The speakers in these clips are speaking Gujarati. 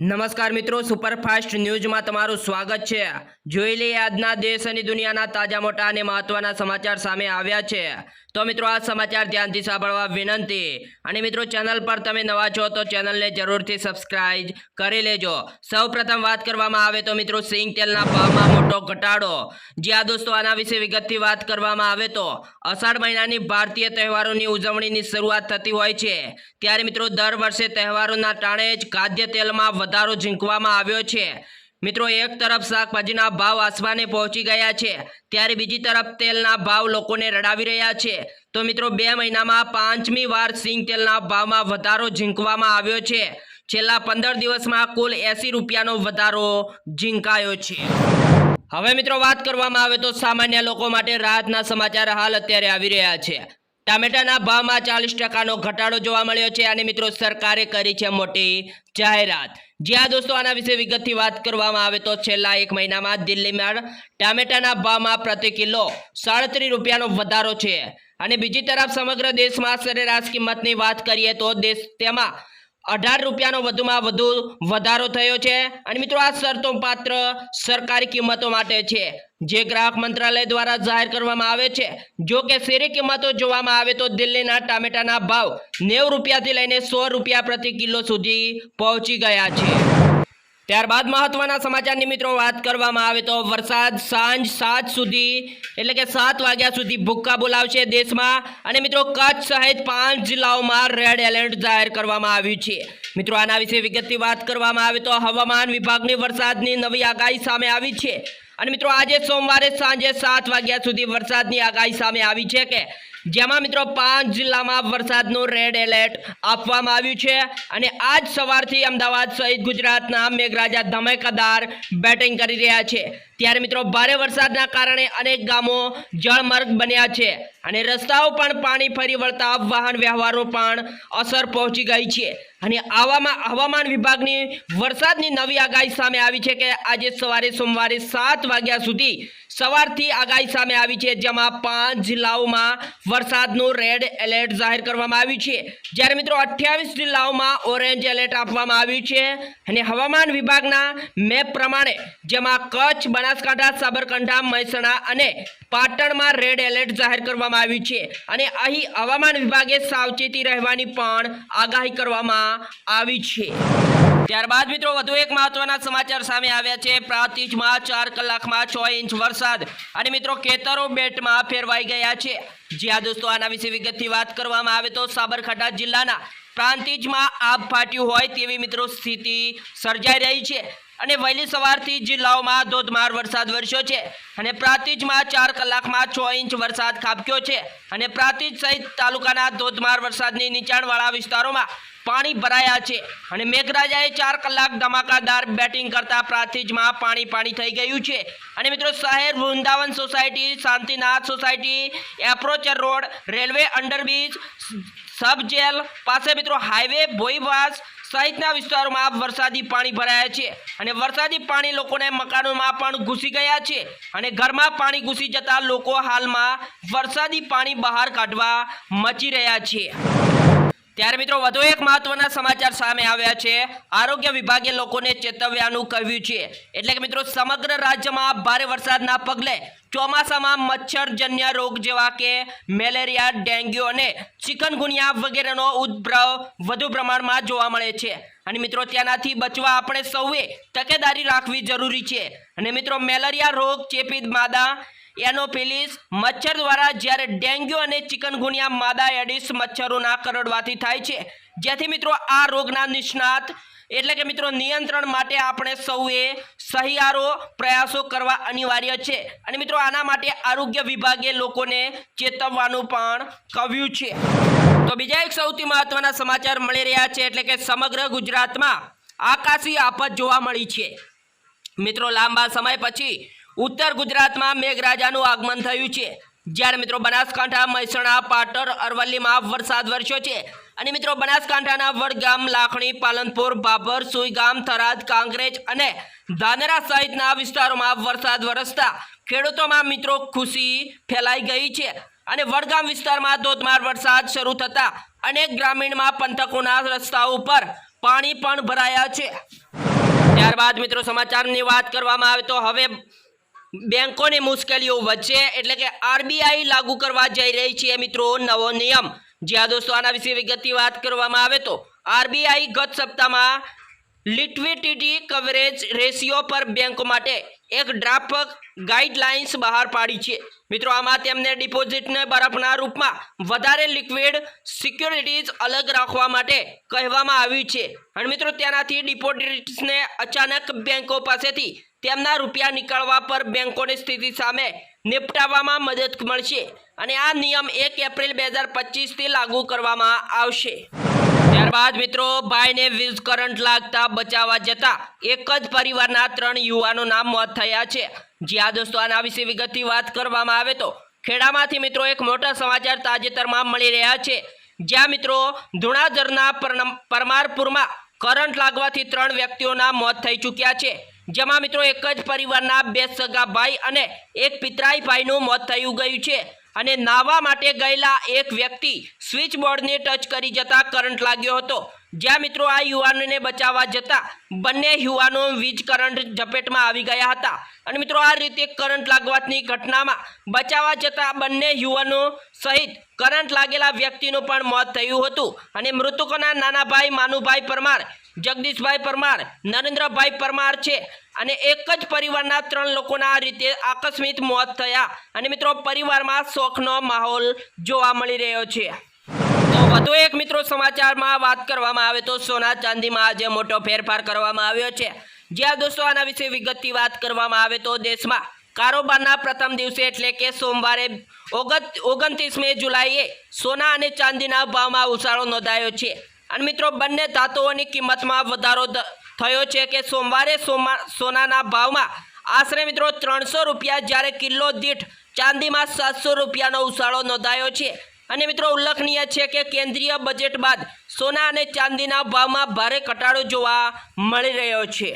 નમસ્કાર મિત્રો, સુપરફાસ્ટ ન્યૂઝમાં તમારું સ્વાગત છે. જોઈ લઈએ આજના દેશ અને દુનિયાના તાજા મોટા અને મહત્વના સમાચાર સામે આવ્યા છે. તો મિત્રો આ સમાચાર ધ્યાનથી સાંભળવા વિનંતી. અને મિત્રો ચેનલ પર તમે નવા છો તો ચેનલને જરૂરથી સબસ્ક્રાઇબ કરી લેજો. સૌપ્રથમ વાત કરવામાં આવે તો મિત્રો સિંગ તેલના ભાવમાં મોટો ઘટાડો. જ્યાં દોસ્તો, આના વિશે વિગતથી વાત કરવામાં આવે તો અષાઢ મહિનાની ભારતીય તહેવારોની ઉજવણીની શરૂઆત થતી હોય છે. ત્યારે મિત્રો દર વર્ષે તહેવારોના ટાણે જ ખાદ્ય તેલમાં વધારો ઝીંકવામાં આવ્યો છે. મિત્રો, એક તરફ શાકભાજીના ભાવ આસમાને પહોંચી ગયા છે, ત્યારે બીજી તરફ તેલના ભાવ લોકોને રડાવી રહ્યા છે. તો મિત્રો, બે મહિનામાં પાંચમી વાર સિંગ તેલના ભાવમાં વધારો ઝીંકવામાં આવ્યો છે. છેલ્લા પંદર દિવસમાં કુલ એસી રૂપિયાનો વધારો ઝીંકાયો છે. હવે મિત્રો, વાત કરવામાં આવે તો સામાન્ય લોકો માટે રાહતના સમાચાર હાલ અત્યારે આવી રહ્યા છે. ટામેટાના ભાવમાં ચાલીસ ટકાનો ઘટાડો જોવા મળ્યો છે અને મિત્રો સરકારે કરી છે મોટી જાહેરાત. જ્યાં દોસ્તો, આના વિશે વિગતથી વાત કરવામાં આવે તો છેલ્લા એક મહિનામાં દિલ્હીમાં ટામેટાના ભાવમાં પ્રતિ કિલો સાડત્રીસ રૂપિયાનો વધારો છે. અને બીજી તરફ સમગ્ર દેશમાં સરેરાશ કિંમતની વાત કરીએ તો દેશ તેમાં અઢાર રૂપિયાનો વધુમાં વધુ વધારો થયો છે. અને મિત્રો, આ શરતો પાત્ર સરકારી કિંમતો માટે છે. જે ગ્રાહક મંત્રાલય દ્વારા જાહેર કરવામાં આવે છે. જો કે શેરી કિંમતો જોવામાં આવે તો દિલ્હીના ટામેટાના ભાવ નેવું રૂપિયાથી લઈને સો રૂપિયા પ્રતિ કિલો સુધી પહોંચી ગયા છે. ત્યારબાદ મહત્વના સમાચારની મિત્રો વાત કરવામાં આવે તો વરસાદ સાંજ સાત સુધી, એટલે કે સાત વાગ્યા સુધી ભૂક્કા બોલાવશે દેશમાં. અને મિત્રો કચ્છ સહિત પાંચ જિલ્લાઓમાં રેડ એલર્ટ જાહેર કરવામાં આવ્યું છે. મિત્રો આના વિશે વિગતથી વાત કરવામાં આવે તો હવામાન વિભાગની વરસાદની નવી આગાહી સામે આવી છે. અને મિત્રો આજે સોમવારે સાંજે સાત વાગ્યા સુધી વરસાદની આગાહી સામે આવી છે કે જેમાં મિત્રો પાંચ જિલ્લામાં વરસાદનું રેડ એલર્ટ આપવામાં આવ્યું છે. અને આજ સવારથી અમદાવાદ સહિત ગુજરાતના મેઘરાજા ધમેકદાર બેટિંગ કરી રહ્યા છે. ત્યારે મિત્રો ભારે વરસાદના કારણે અનેક ગામો જળમર્ગ બન્યા છે અને રસ્તાઓ પણ પાણી ફરી વળતા વાહન વ્યવહારો પણ અસર પહોંચી ગઈ છે. અને આવામાં હવામાન વિભાગની વરસાદની નવી આગાહી સામે આવી છે કે આજે સવારે સોમવારે સાત વાગ્યા સુધી સવારથી આગાહી સામે આવી છે, જેમાં પાંચ જિલ્લાઓમાં વરસાદનું રેડ એલર્ટ જાહેર કરવામાં આવ્યું છે. જ્યારે મિત્રો અઠ્યાવીસ જિલ્લાઓમાં ઓરેન્જ એલર્ટ આપવામાં આવ્યું છે અને હવામાન વિભાગના મેપ પ્રમાણે જેમાં કચ્છ, બનાસકાંઠા, સાબરકાંઠા, મહેસાણા અને પાટણમાં રેડ એલર્ટ જાહેર કરવામાં આવ્યું છે. અને અહીં હવામાન વિભાગે સાવચેતી રહેવાની પણ આગાહી કરવામાં આવી છે. ત્યારબાદ મિત્રો વધુ એક મહત્વના સમાચાર સામે આવ્યા છે. પ્રાંતિજમાં ચાર કલાકમાં છ ઇંચ વરસાદ અને મિત્રો, ખેતરો બેટમાં ફેરવાઈ ગયા છે. જ્યાં દોસ્તો, આના વિશે વિગતથી વાત કરવામાં આવે તો સાબરકાંઠા જિલ્લાના પ્રાંતિજમાં આબ ફાટ્યું હોય તેવી મિત્રો સ્થિતિ સર્જાઈ રહી છે. અને વહેલી સવારથી જિલ્લાઓમાં ધોધમાર વરસાદ વરસ્યો છે અને પ્રાંતિજમાં ચાર કલાકમાં છ ઇંચ વરસાદ ખાબક્યો છે અને પ્રાંતિજ સહિત તાલુકાના ધોધમાર વરસાદની નીચાણવાળા વિસ્તારોમાં પાણી ભરાયા છે અને મેઘરાજાએ ચાર કલાક ધમાકાદાર બેટિંગ કરતા પ્રાંતિજમાં પાણી પાણી થઈ ગયું છે. અને મિત્રો, શહેર Vrindavan society, Shantinath society, approach road, railway underbridge sub jail, પાસે મિત્રો, હાઈવે ભોઈવાસ સહિતના વિસ્તારોમાં વરસાદી પાણી ભરાયા છે અને વરસાદી પાણી લોકોને મકાનોમાં પણ ઘૂસી ગયા છે અને ઘરમાં પાણી ઘૂસી જતા લોકો હાલમાં વરસાદી પાણી બહાર કાઢવા મચી રહ્યા છે. ત્યારે મિત્રો વધુ એક મહત્વના સમાચાર સામે આવ્યા છે. આરોગ્ય વિભાગે લોકોને ચેતવ્યાનું કહ્યું છે. એટલે કે મિત્રો સમગ્ર રાજ્યમાં ભારે વરસાદના પગલે ચોમાસામાં મચ્છરજન્ય રોગ જેવા કે મેલેરિયા, ડેન્ગ્યુ અને ચિકનગુનિયા વગેરેનો ઉદ્ભવ વધુ પ્રમાણમાં જોવા મળે છે. અને મિત્રો તેનાથી બચવા આપણે સૌએ તકેદારી રાખવી જરૂરી છે. અને મિત્રો મેલેરિયા રોગ, ચેપી, માદા એનોફિલિસ મચ્છર દ્વારા જ્યારે ડેન્ગ્યુ અને ચિકનગુનિયા માદા એડિસ મચ્છરોના કરડવાથી થાય છે. જેથી મિત્રો આ રોગના નિષ્ણાત એટલે કે મિત્રો નિયંત્રણ માટે આપણે સૌએ સહિયારો પ્રયાસો કરવા અનિવાર્ય છે. અને મિત્રો આના માટે આરોગ્ય વિભાગે લોકોને ચેતવવાનું પણ કહ્યું છે. તો બીજા એક સૌથી મહત્વના સમાચાર મળી રહ્યા છે એટલે કે સમગ્ર ગુજરાતમાં આકાશી આફત જોવા મળી છે. મિત્રો લાંબા સમય પછી ઉત્તર ગુજરાતમાં મેઘરાજાનું આગમન થયું છે. જ્યારે મિત્રો બનાસકાંઠા, મહેસાણા, પાટણ, અરવલ્લીમાં વરસાદ વરસ્યો છે. અને મિત્રો બનાસકાંઠાના વડગામ, લાખણી, પાલનપુર ભાભર સુઈગામ, થરાદ, કાંકરેજ અને ધાનેરા સહિતના વિસ્તારોમાં વરસાદ વરસતા ખેડૂતોમાં મિત્રો ખુશી ફેલાઈ ગઈ છે. અને વડગામ વિસ્તારમાં ધોધમાર વરસાદ શરૂ થતા અનેક ગ્રામીણમાં પંથકોના રસ્તાઓ ઉપર પાણી પણ ભરાયા છે. ત્યારબાદ મિત્રો સમાચારની વાત કરવામાં આવે તો હવે બેંકોની મુશ્કેલીઓ વચ્ચે એટલે કે આરબીઆઈ લાગુ કરવા જઈ રહી છે મિત્રો નવો નિયમ. જ્યાં દોસ્તો આના વિશે વિગતની વાત કરવામાં આવે તો આરબીઆઈ ગત સપ્તાહમાં લિક્વિડિટી કવરેજ રેશિયો પર બેંકો માટે એક ડ્રાફ્ટ ગાઈડલાઇન્સ બહાર પાડી છે. મિત્રો, આમાં તેમને ડિપોઝિટને બરફના રૂપમાં વધારે લિક્વિડ સિક્યોરિટીઝ અલગ રાખવા માટે કહેવામાં આવ્યું છે. અને મિત્રો, તેનાથી ડિપોઝિટ્સને અચાનક બેંકો પાસેથી તેમના રૂપિયા નીકળવા પર બેંકોની સ્થિતિ સામે નિપટાવવામાં મદદ મળશે. અને આ નિયમ એક એપ્રિલ બે હજાર પચીસથી લાગુ કરવામાં આવશે. ત્યારબાદ મિત્રો, ભાઈને વીજ કરંટ લાગતા બચાવવા જતા એક જ પરિવારના ત્રણ યુવાનોના મોત થયા છે. જ્યાં દોસ્તો, આના વિશે વિગતથી વાત કરવામાં આવે તો ખેડામાંથી મિત્રો એક મોટા સમાચાર તાજેતરમાં મળી રહ્યા છે. જ્યાં મિત્રો, ધુણાધરના પરમારપુરમાં કરંટ લાગવાથી ત્રણ વ્યક્તિઓના મોત થઈ ચૂક્યા છે. જેમાં મિત્રો એક જ પરિવારના બે સગા ભાઈ અને એક પિતરાઈ ભાઈનું મોત થયું ગયું છે. અને નાહવા માટે ગયેલા એક વ્યક્તિ સ્વિચ બોર્ડને ટચ કરી જતા કરંટ લાગ્યો હતો. જ્યાં મિત્રો આ યુવાનને બચાવવા જતા બંને યુવાનો વીજ કરંટ ઝપેટમાં આવી ગયા હતા. અને મિત્રો આ રીતે કરંટ લાગવાની ઘટનામાં બચાવવા જતા બંને યુવાનો સહિત કરંટ લાગેલા વ્યક્તિનું પણ મોત થયું હતું. અને મૃતકોના નાના ભાઈ માનુભાઈ પરમાર, જગદીશભાઈ પરમાર, નરેન્દ્રભાઈ પરમાર છે. અને એક જ પરિવારના ત્રણ લોકોના આ રીતે આકસ્મિક મોત થયા. અને મિત્રો પરિવારમાં શોખનો માહોલ જોવા મળી રહ્યો છે. વધુ એક મિત્રો સમાચારમાં વાત કરવામાં આવે તો સોના ચાંદીમાં આજે મોટો ફેરફાર કરવામાં આવ્યો છે. જ્યાં દોસ્તો આના વિશે વિગતથી વાત કરવામાં આવે તો દેશમાં કારોબારના પ્રથમ દિવસે એટલે કે સોમવારે ઓગત ઓગણત્રીસમી જુલાઈએ સોના અને ચાંદીના ભાવમાં ઉછાળો નોંધાયો છે. અને મિત્રો બંને ધાતુઓની કિંમતમાં વધારો થયો છે કે સોમવારે સોમા સોનાના ભાવમાં આશરે મિત્રો ત્રણસો રૂપિયા જ્યારે કિલો દીઠ ચાંદીમાં સાતસો રૂપિયાનો ઉછાળો નોંધાયો છે. અને મિત્રો ઉલ્લેખનીય છે કે કેન્દ્રીય બજેટ બાદ સોના અને ચાંદીના ભાવમાં ભારે ઘટાડો જોવા મળી રહ્યો છે.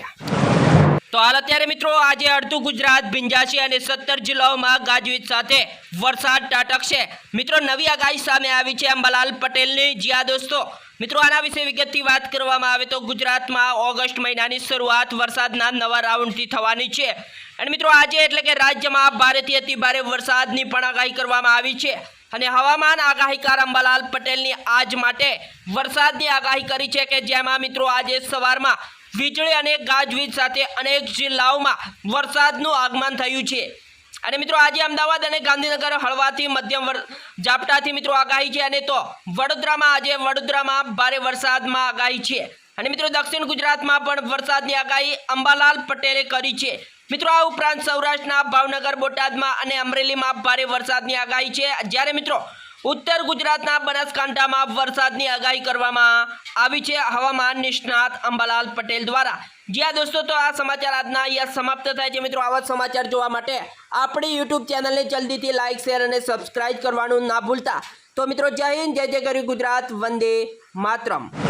તો હાલ અત્યારે મિત્રો આજે અડધું ગુજરાત ભીંજાશે અને સત્તર જિલ્લાઓમાં ગાજવીજ સાથે વરસાદ ટાટકશે. મિત્રો નવી આગાહી સામે આવી છે અંબાલાલ પટેલની. જ્યાં દોસ્તો, મિત્રો આના વિશે વિગતથી વાત કરવામાં આવે તો ગુજરાતમાં ઓગસ્ટ મહિનાની શરૂઆત વરસાદના નવા રાઉન્ડથી થવાની છે. અને મિત્રો આજે એટલે કે રાજ્યમાં ભારેથી અતિ ભારે વરસાદની પણ આગાહી કરવામાં આવી છે. અને હવામાન આગાહીકાર અંબાલાલ પટેલની આજ માટે વરસાદની આગાહી કરી છે કે જેમાં મિત્રો આજે સવારમાં વીજળી અને ગાજવીજ સાથે અનેક જિલ્લાઓમાં વરસાદનું આગમન થયું છે. અને મિત્રો આજે અમદાવાદ અને ગાંધીનગર હળવાથી મધ્યમ ઝાપટાથી મિત્રો આગાહી છે અને તો વડોદરામાં આજે વડોદરામાં ભારે વરસાદમાં આગાહી છે. અને મિત્રો દક્ષિણ ગુજરાતમાં પણ વરસાદની આગાહી અંબાલાલ પટેલે કરી છે. મિત્રો, આ ઉપરાંત સૌરાષ્ટ્રના ભાવનગર, બોટાદમાં અને અમરેલીમાં ભારે વરસાદની આગાહી છે. જ્યારે મિત્રો, ઉત્તર ગુજરાતના બનાસકાંઠામાં વરસાદની આગાહી કરવામાં આવી છે. હવામાન નિષ્ણાત અંબાલાલ પટેલ દ્વારા. જ્યાં દોસ્તો, તો આ સમાચાર આજના અહીંયા સમાપ્ત થાય છે. મિત્રો, આવા સમાચાર જોવા માટે આપણી યુટ્યુબ ચેનલને જલ્દીથી લાઇક શેર અને સબસ્ક્રાઇબ કરવાનું ના ભૂલતા. તો મિત્રો, જય હિન્દ, જય જય ગરી ગુજરાત, વંદે માતરમ.